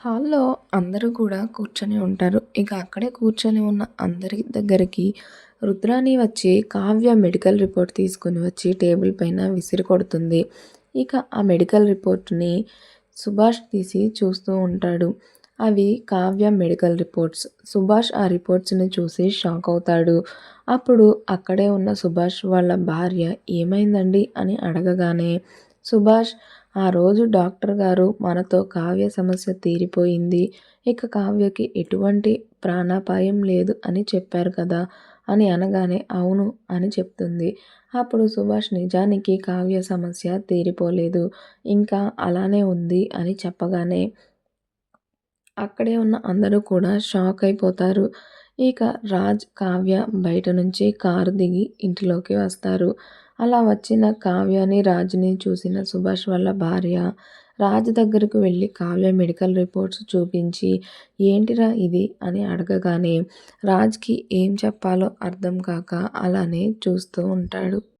హాల్లో అందరూ కూడా కూర్చొని ఉంటారు. ఇక అక్కడే కూర్చొని ఉన్న అందరి దగ్గరికి రుద్రాణి వచ్చి కావ్య మెడికల్ రిపోర్ట్ తీసుకుని వచ్చి టేబుల్ పైన విసిరి కొడుతుంది. ఇక ఆ మెడికల్ రిపోర్ట్ని సుభాష్ తీసి చూస్తూ ఉంటాడు. అవి కావ్య మెడికల్ రిపోర్ట్స్. సుభాష్ ఆ రిపోర్ట్స్ని చూసి షాక్ అవుతాడు. అప్పుడు అక్కడే ఉన్న సుభాష్ వాళ్ళ భార్య ఏమైందండి అని అడగగానే సుభాష్ ఆ రోజు డాక్టర్ గారు మనతో కావ్య సమస్య తీరిపోయింది. ఇక కావ్యకి ఎటువంటి ప్రాణాపాయం లేదు అని చెప్పారు కదా అని అనగానే అవును అని చెప్తుంది. అప్పుడు సుభాష్ నిజానికి కావ్య సమస్య తీరిపోలేదు. ఇంకా అలానే ఉంది అని చెప్పగానే అక్కడే ఉన్న అందరూ కూడా షాక్ అయిపోతారు. ఇక రాజ్ కావ్య బయట నుంచి కారు దిగి ఇంటిలోకి వస్తారు. అలా వచ్చిన కావ్యని రాజుని చూసిన సుభాష్ వాళ్ళ భార్య రాజు దగ్గరకు వెళ్ళి కావ్య మెడికల్ రిపోర్ట్స్ చూపించి ఏంటిరా ఇది? అని అడగగానే రాజ్కి ఏం చెప్పాలో అర్థం కాక అలానే చూస్తూ ఉంటాడు.